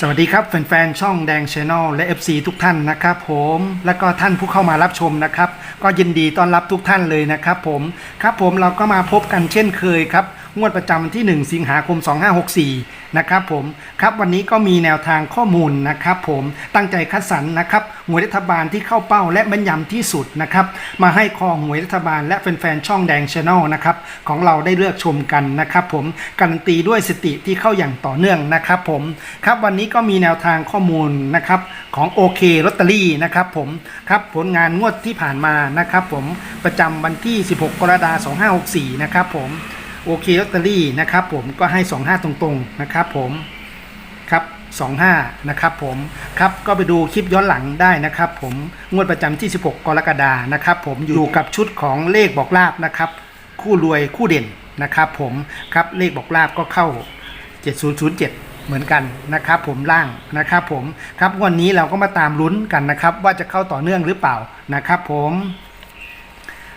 สวัสดีครับแฟนๆ ช่องแดงชาแนลและ FC ทุกท่านนะครับผมและก็ท่านผู้เข้ามารับชมนะครับ ก็ยินดีต้อนรับทุกท่านเลยนะครับผมครับผมเราก็มาพบกันเช่นเคยครับ งวดประจำวันที่ 1 สิงหาคม 2564 นะครับผมครับวันนี้ก็มีแนวทางข้อมูลนะครับผมตั้งใจคัดสรรนะครับหวยรัฐบาลที่เข้าเป้าและแม่นยำที่สุดนะครับมาให้คอหวยรัฐบาลและแฟนๆช่องแดงช n แนลนะครับของเราได้เลือกชมกันนะครับผมการันตีด้วยสติที่เข้าอย่างต่อเนื่องนะครับผมครับวันนี้ก็มีแนวทางข้อมูลนะครับของโอเคลอตเตอรี่นะครับผมครับผลงานงวดที่ผ่านมานะครับผมประจำวันที่ 16 กรกฎาคม 2564 นะครับผม โอเคลอตเตอรี่นะครับผมก็ให้ 25 ตรงๆนะครับผมครับ 25 นะครับผมครับก็ไปดูคลิปย้อนหลังได้นะครับผมงวดประจำที่ 16 กรกฎานะครับผมอยู่กับชุดของเลขบอกลาบนะครับ คู่รวยคู่เด่นนะครับผมครับเลขบอกลาบก็เข้า 7007เหมือนกันนะครับผมล่างนะครับผมครับวันนี้เราก็มาตามลุ้นกันนะครับ ว่าจะเข้าต่อเนื่องหรือเปล่านะครับผม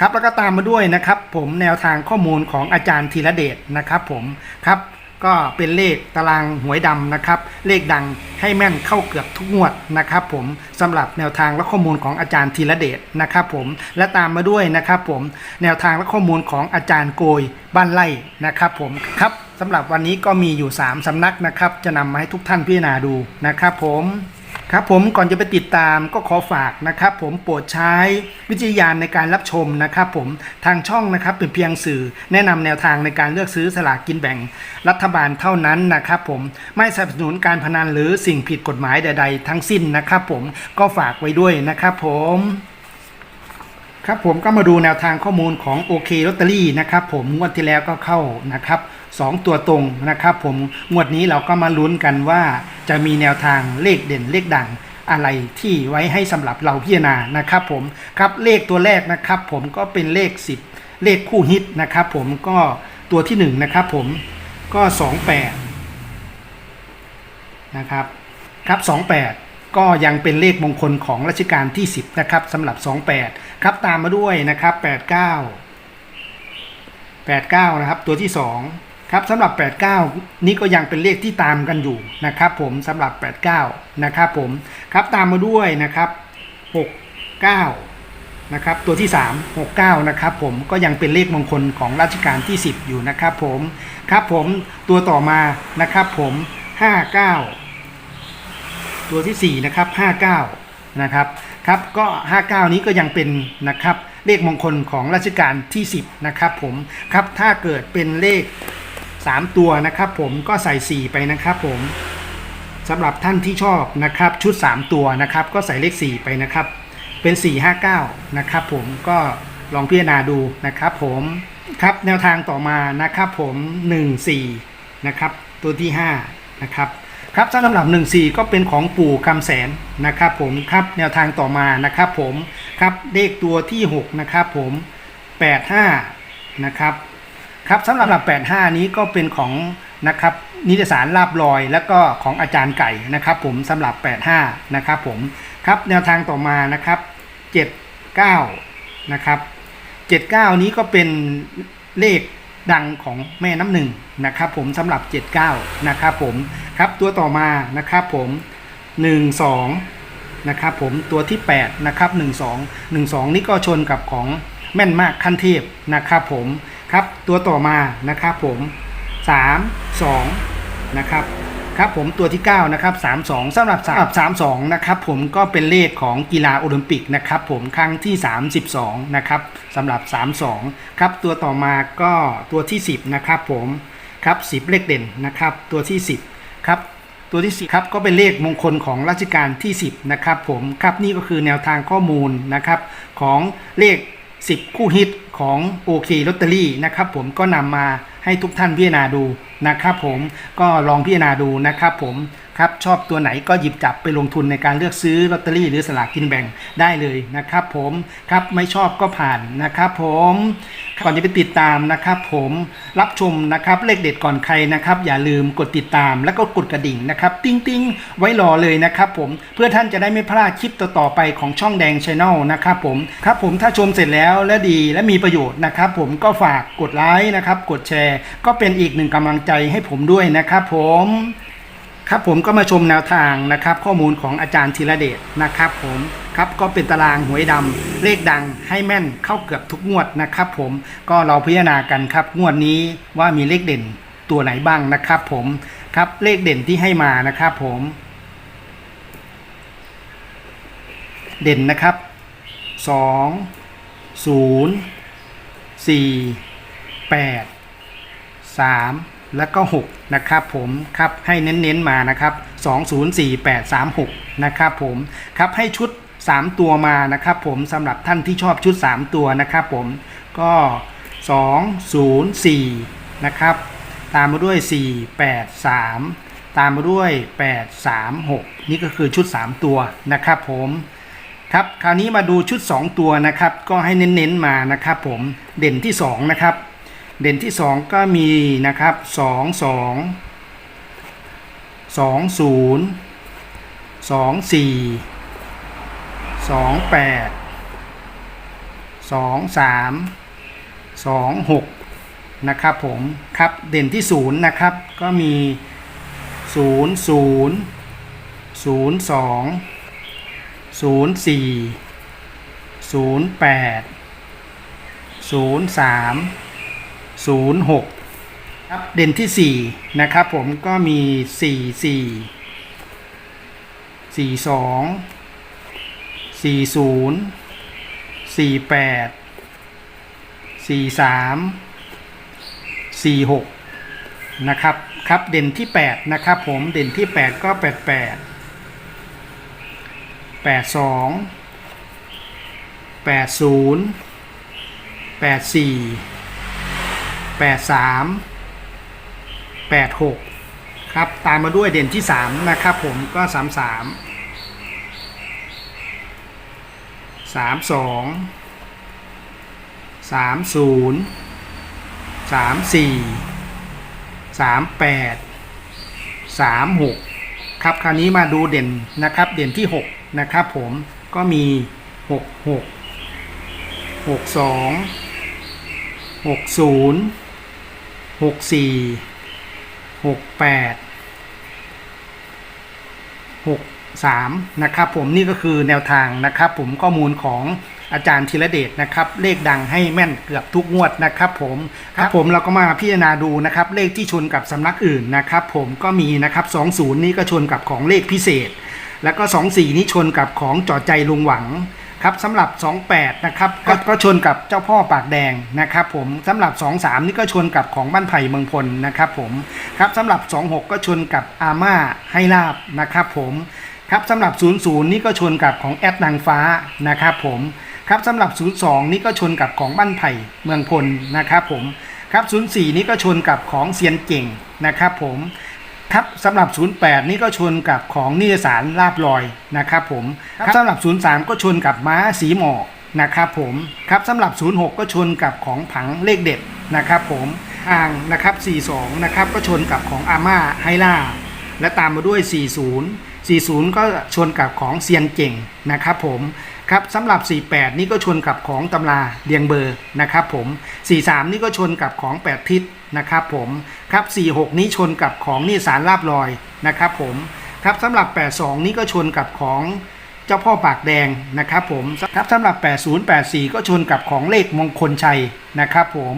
ครับแล้วก็ตามมาด้วยนะครับ ผมแนวทางข้อมูลของอาจารย์ธีระเดชนะครับผมครับก็เป็นเลขตารางหวยดำนะครับ เลขดังให้แม่นเข้าเกือบทุกงวดนะครับ ผมสำหรับแนวทางและข้อมูลของอาจารย์ธีระเดชนะครับ ผมและตามมาด้วยนะครับ ผมแนวทางและข้อมูลของอาจารย์โกยบ้านไร่นะครับ ผมครับสำหรับวันนี้ก็มีอยู่ 3 สำนักนะครับ จะนำมาให้ทุกท่านพิจารณาดูนะครับ ผม ครับผมก่อนจะไปติดตามก็ขอฝากนะครับผมโปรดใช้วิจารณญาณในการรับชมนะครับผมทางช่องนะครับเป็นเพียงสื่อแนะนำแนวทางในการเลือกซื้อสลากกินแบ่งรัฐบาลเท่านั้นนะครับผมไม่สนับสนุนการพนันหรือสิ่งผิดกฎหมายใด ๆ ทั้งสิ้นนะครับผมก็ฝากไว้ด้วยนะครับผมครับผมก็มาดูแนวทางข้อมูลของโอเคลอตเตอรี่นะครับผมงวดที่แล้วก็เข้านะครับ สองตัวตรงนะครับผมงวดนี้เราก็มาลุ้นกันว่าจะมีแนวทางเลขเด่นเลขดังอะไรที่ไว้ให้สำหรับเราพิจารณานะครับผมครับเลขตัวแรกนะครับผมก็เป็นเลข 10 เลขคู่ฮิตนะครับผมก็ตัวที่ 1 นะครับผมก็ 28 นะครับครับ 28 ก็ยังเป็นเลขมงคลของรัชกาลที่ 10 นะครับสำหรับ 28 ครับตามมาด้วยนะครับ 89 89 นะครับ ตัวที่ 2 ครับสำหรับ 89 นี้ก็ยังเป็นเลขที่ตามกันอยู่นะครับผมสำหรับ 89 นะครับผมครับตามมาด้วยนะครับ 69 นะครับตัวที่ 3 69 นะครับผมก็ยังเป็นเลขมงคลของรัชกาลที่ 10 อยู่นะครับผมครับผมตัวต่อมานะครับผม 59 ตัวที่ 4 นะครับ 59 นะครับครับก็ 59 นี้ก็ยังเป็นนะครับเลขมงคลของรัชกาลที่ 10 นะครับผมครับถ้าเกิดเป็นเลข 3 ตัวนะครับผมก็ใส่ 4 ไปนะครับผมสำหรับท่านที่ชอบนะครับชุด 3 ตัวนะครับก็ใส่เลข 4 ไปนะครับ เป็น 459 นะครับผมก็ลองพิจารณาดูนะครับผมครับแนวทางต่อมานะครับผม 14 นะครับตัวที่ 5 นะครับครับสำหรับ 14 ก็เป็นของปู่คำแสนนะครับผมครับแนวทางต่อมานะครับผมครับเลขตัวที่ 6 นะครับผม 85 นะครับ ครับสำหรับ85 นี้ก็เป็นของนะครับนิตยสารลาบลอยแล้วก็ของอาจารย์ไก่นะครับ ผมสำหรับ 85 นะครับผมครับแนวทางต่อมานะครับ 79 นะครับ 79 นี้ก็เป็นเลขดังของแม่น้ำหนึ่งนะครับ ผมสำหรับ 79 นะครับผมครับตัวต่อมานะครับผม 12 นะครับผมตัวที่ 8 นะครับ 12 12 นี่ก็ชนกับของแม่นมากขั้นเทพนะครับผม ครับตัวต่อมานะครับผม 3 2นะครับครับผมตัวที่9นะครับ32สำหรับสำหรับ32นะครับผมก็เป็นเลขของกีฬาโอลิมปิกนะครับผมครั้งที่ 32นะครับสำหรับ 32 ครับตัวต่อมาก็ตัวที่ 10นะครับผมครับ10 เลขเด่นนะครับตัวที่ 10ครับตัวที่10ครับก็เป็นเลขมงคลของรัชกาลที่ 10นะครับผมครับนี่ก็คือแนวทางข้อมูลนะครับของเลข 10 คู่ฮิตของโอเคลอตเตอรี่นะครับผมก็นำมาให้ทุกท่านพิจารณาดูนะครับผมก็ลองพิจารณาดูนะครับผม ครับชอบตัวไหนก็หยิบจับไปลงทุนในการเลือกซื้อลอตเตอรี่หรือสลากกินแบ่งได้เลยนะครับ ผมครับไม่ชอบก็ผ่านนะครับผมก่อนจะไปติดตามนะครับ ผมรับชมนะครับเลขเด็ดก่อนใครนะครับ อย่าลืมกดติดตามแล้วก็กดกระดิ่งนะครับ ติ้งติ้งไว้รอเลยนะครับ ผมเพื่อท่านจะได้ไม่พลาดคลิปต่อๆไปของช่องแดงชแนลนะครับ ผมครับ ผมถ้าชมเสร็จแล้วและดีและมีประโยชน์นะครับ ผมก็ฝากกดไลค์นะครับ กดแชร์ ก็เป็นอีกหนึ่งกำลังใจให้ผมด้วยนะครับ ผม ครับผมก็มาชมแนวทางนะครับ ข้อมูลของอาจารย์ธีระเดชนะครับผมครับก็เป็นตารางหวยดำเลขดังให้แม่นเข้าเกือบทุกงวดนะครับ ผมก็เราพิจารณากันครับงวดนี้ว่ามีเลขเด่นตัวไหนบ้างนะครับ ผมครับเลขเด่นที่ให้มานะครับผม เด่นนะครับสองศูนย์สี่แปด3 แล้วก็ 6 นะครับผมครับให้เน้นๆมานะครับ 204836 นะครับผมครับให้ชุด 3 ตัวมานะครับผมสำหรับท่านที่ชอบชุด 3 ตัวนะครับผมก็ 204 นะครับ ตามมาด้วย 483 ตามมาด้วย 836 นี่ก็คือชุด 3 ตัวนะครับผมครับคราวนี้มาดูชุด 2 ตัวนะครับ ก็ให้เน้นๆมานะครับผมเด่นที่ 2 นะครับ เด่นที่ 2 ก็มีนะครับ 2 2 2 0 2 4 2 8 2 3 2 6นะครับผมครับเด่นที่ 0 นะครับ ก็มี 0 0 0 2 0 4 0 8 0 3 06 ครับเด่นที่ 4 นะครับผมก็มี 44 42 40 48 43 46 นะครับ ครับเด่นที่ 8 นะครับผมเด่นที่ 8 ก็ 88 82 80 84 83 86 ครับ ตามมาด้วยเด่นที่ 3 นะครับผมก็ 33 32 30 34 38 36 ครับ คราวนี้มาดูเด่นนะครับ เด่นที่ 6 นะครับผมก็มี 66 62 60 หกสี่หกแปดหกสามนะครับผมนี่ก็คือแนวทางนะครับผมข้อมูลของอาจารย์ธีรเดชนะครับเลขดังให้แม่นเกือบทุกงวดนะครับผมครับผมเราก็มาพิจารณาดูนะครับเลขที่ชนกับสำนักอื่นนะครับผมก็มีนะครับ20 นี่ก็ชนกับของเลขพิเศษ แล้วก็ 24 นี้ชนกับของจอใจลุงหวัง ครับสำหรับ 28 นะครับก็ก็ชนกับเจ้าพ่อปากแดงนะครับผมสำหรับ 23 นี่ก็ชนกับของบ้านไผ่เมืองพลนะครับผมครับสำหรับ 26 ก็ชนกับอาม่าให้ลาบนะครับผมครับสำหรับ 00 นี่ก็ชนกับของแอดนางฟ้านะครับผมครับสำหรับ 02 นี่ก็ชนกับของบ้านไผ่เมืองพลนะครับผมครับ 04 นี่ก็ชนกับของเซียนเก่งนะครับผม ครับสำหรับ 08 นี่ก็ชนกับของนิตยสารลาบลอยนะครับผมครับสำหรับ 03 ก็ชนกับม้าสีหมอกนะครับผมครับสำหรับ 06 ก็ชนกับของผังเลขเด็ดนะครับผมอ่างนะครับ 42 นะครับก็ชนกับของอาม่าไฮล่าและตามมาด้วย 40 40 ก็ชนกับของเซียนเก่งนะครับผม ครับสำหรับ 48 นี่ก็ชนกับของตำราเรียงเบอร์นะครับผม 43 นี่ก็ชนกับของ 8 ทิศนะครับผมครับ 46 นี้ชนกับของนิสานลาบลอยนะครับผมครับสำหรับ 82 นี่ก็ชนกับของเจ้าพ่อปากแดงนะครับผมครับสำหรับ 80 84 ก็ชนกับของเลขมงคลชัยนะครับผม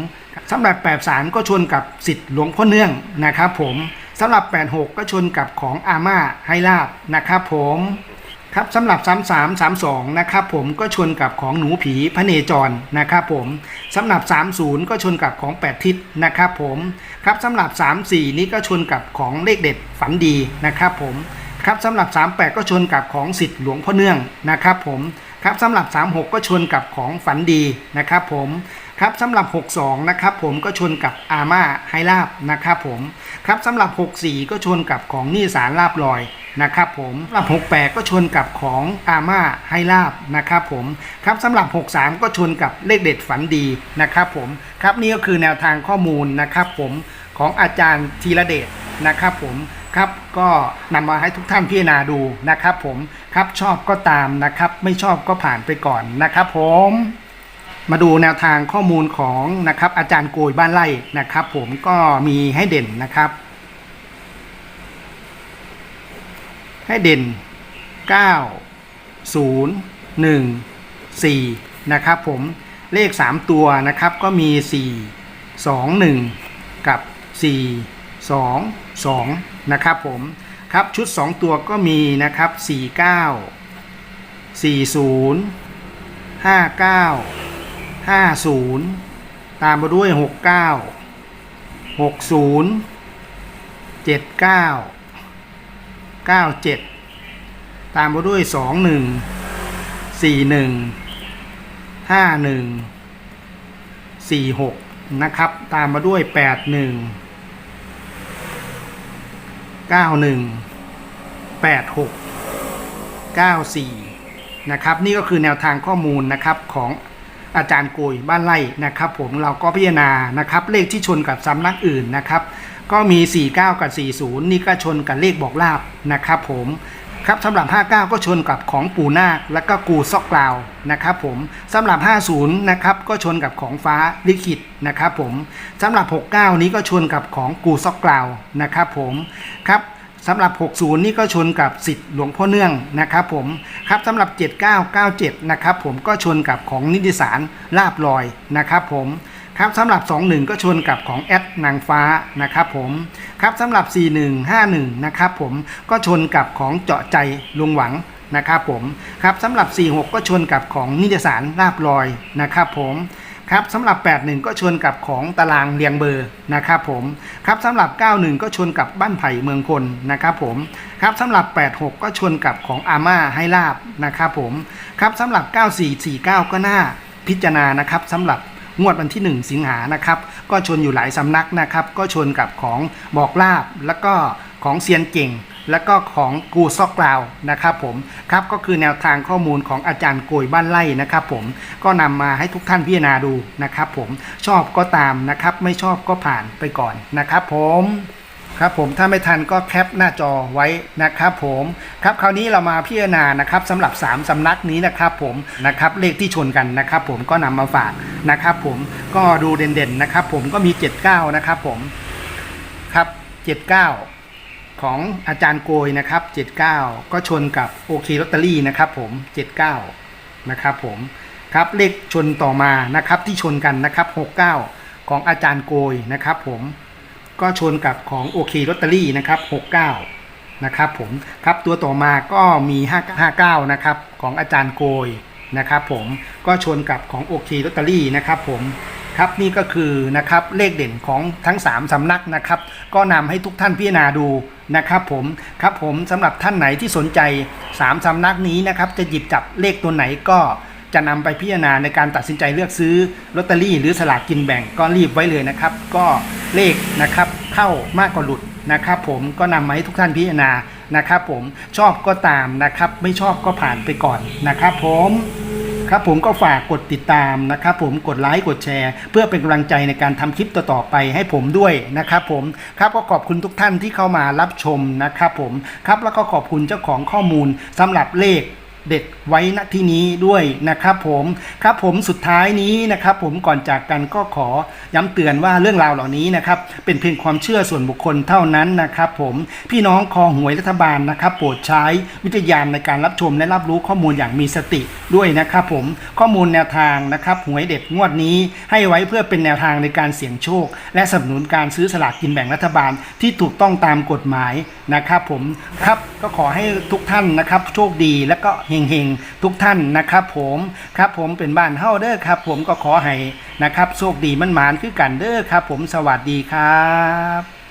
สำหรับ 83 ก็ชนกับสิทธิ์หลวงพ่อเนื่องนะครับผมสำหรับ 86 ก็ชนกับของอาม่าไฮลาบนะครับผม ครับสำหรับ 3332 นะครับผมก็ชนกับของหนูผีพระเนจรนะครับผมสำหรับ 30 ก็ชนกับของ 8 ทิศนะครับผมครับสำหรับ 34 นี้ก็ชนกับของเลขเด็ดฝันดีนะครับผมครับสำหรับ 38 ก็ชนกับของสิทธิ์หลวงพ่อเนื่องนะครับผมครับสำหรับ 36 ก็ชนกับของฝันดีนะครับผมครับสำหรับ 62 นะครับผมก็ชนกับอาม่าไฮลาบนะครับผมครับสำหรับ 64 ก็ชนกับของนิสานลาบลอย นะครับผมสำหรับ 68 ก็ชนกับของอาม่าไฮลาบนะครับผมครับสำหรับ 63 ก็ชนกับเลขเด็ดฝันดีนะครับผมครับนี่ก็คือแนวทางข้อมูลนะครับผมของอาจารย์ธีระเดชนะครับผมครับก็นำมาให้ทุกท่านพิจารณาดูนะครับผมครับชอบก็ตามนะครับ ไม่ชอบก็ผ่านไปก่อนนะครับผมมาดูแนวทางข้อมูลของนะครับอาจารย์โกยบ้านไร่นะครับ ผมก็มีให้เด่นนะครับ ให้เด่น 9 0 1 4 นะครับผมเลข 3 ตัวนะครับก็มี 4 2 1 กับ 4 2 2 นะครับผมครับชุด 2 ตัวก็มีนะครับ 49 40 59 50 ตามมาด้วย 69 60 79 97 ตามมาด้วย 21 41 51 46 นะครับ ตามมาด้วย 81 91 86 94 นะครับ นี่ก็คือแนวทางข้อมูลนะครับของอาจารย์โกยบ้านไร่นะครับ ผมเราก็พิจารณานะครับ เลขที่ชนกับสำนักอื่นนะครับ ก็มี 49 กับ 40 นี่ก็ชนกับเลขบอกลาบนะครับผมครับสำหรับ 59 ก็ชนกับของปูนาคและก็กูซอกกลาวนะครับผมสำหรับ 50 นะครับก็ชนกับของฟ้าลิขิตนะครับผมสำหรับ 69 นี้ก็ชนกับของกูซอกกลาวนะครับผมครับสำหรับ 60 นี่ก็ชนกับสิทธิ์หลวงพ่อเนื่องนะครับผมครับสำหรับ 7997 นะครับผมก็ชนกับของนิติสารลาบลอยนะครับผม ครับสำหรับ 21 ก็ชนกับของแอดนางฟ้านะครับผมครับสำหรับ 4151 นะครับผมก็ชนกับของเจาะใจลุงหวังนะครับผมครับสำหรับ 46 ก็ชนกับของนิตยสารลาบลอยนะครับผมครับสำหรับ 81 ก็ชนกับของตารางเรียงเบอร์นะครับผมครับสำหรับ 91 ก็ชนกับบ้านไผ่เมืองพลนะครับผมครับสำหรับ 86 ก็ชนกับของอาม่าให้ลาบนะครับผมครับสำหรับ 9449 ก็น่าพิจารณานะครับสำหรับ งวดวันที่ 1 สิงหานะครับ ก็ชนอยู่หลายสำนักนะครับ ก็ชนกับของบอกลาบแล้วก็ของเซียนเก่ง แล้วก็ของกูซอกกลาวนะครับผมครับก็คือแนวทางข้อมูลของอาจารย์โกยบ้านไล่นะครับผมก็นำมาให้ทุกท่านพิจารณาดูนะครับผมชอบก็ตามนะครับ ไม่ชอบก็ผ่านไปก่อนนะครับผม ครับผมถ้าไม่ทันก็แคปหน้าจอไว้นะครับผมครับคราวนี้เรามาพิจารณานะครับสำหรับ 3สำนักนี้นะครับผมนะครับเลขที่ชนกันนะครับผมก็นำมาฝากนะครับผมก็ดูเด่นๆนะครับผมก็มี 79 นะครับผมครับ 79 ของอาจารย์โกยนะครับ 79 ก็ชนกับโอเคลอตเตอรี่นะครับผม 79 นะครับผมครับเลขชนต่อมานะครับที่ชนกันนะครับ 69 ของอาจารย์โกยนะครับผม ก็ชนกับของโอเคลอตเตอรี่นะครับ 69 นะครับผมครับตัวต่อมาก็มี 559 นะครับของอาจารย์โกยนะครับผมก็ชนกับของโอเคลอตเตอรี่นะครับผมครับนี่ก็คือนะครับเลขเด่นของทั้ง 3สำนักนะครับ ก็นำให้ทุกท่านพิจารณาดูนะครับผมครับผมสำหรับท่านไหนที่สนใจ 3สำนักนี้นะครับ จะหยิบจับเลขตัวไหนก็จะนำไปพิจารณาในการตัดสินใจเลือกซื้อลอตเตอรี่หรือสลากกินแบ่งก็รีบไว้เลยนะครับ ก็ เลขนะครับเข้ามากกว่าหลุดนะครับผมก็นำมาให้ทุกท่านพิจารณานะครับผมชอบก็ตามนะครับ ไม่ชอบก็ผ่านไปก่อนนะครับผมครับผมก็ฝากกดติดตามนะครับผมกดไลค์กดแชร์ เพื่อเป็นกำลังใจในการทำคลิปต่อๆไปให้ผมด้วยนะครับผมครับก็ขอบคุณทุกท่านที่เข้ามารับชมนะครับผมครับแล้วก็ขอบคุณเจ้าของข้อมูลสำหรับเลข เด็ดไว้ณที่นี้ด้วยนะครับผมครับผมสุดท้ายนี้นะครับ ผมก่อนจากกันก็ขอย้ำเตือนว่าเรื่องราวเหล่านี้นะครับ เป็นเพียงความเชื่อส่วนบุคคลเท่านั้นนะครับ ผมพี่น้องคอหวยรัฐบาลนะครับ โปรดใช้วิทยานในการรับชมและรับรู้ข้อมูลอย่างมีสติด้วยนะครับผมข้อมูลแนวทางนะครับหวยเด็ดงวดนี้ ให้ไว้เพื่อเป็นแนวทางในการเสี่ยงโชค และสนับสนุนการซื้อสลากกินแบ่งรัฐบาลที่ถูกต้องตามกฎหมายนะครับ ผมครับก็ขอให้ทุกท่านนะครับ โชคดีและก็เฮงๆ ทุกท่านนะครับผมครับผมเป็นบ้านเฮาเด้อครับ ผมก็ขอให้นะครับโชคดีมันหมานคือกันเด้อครับ ผมสวัสดีครับ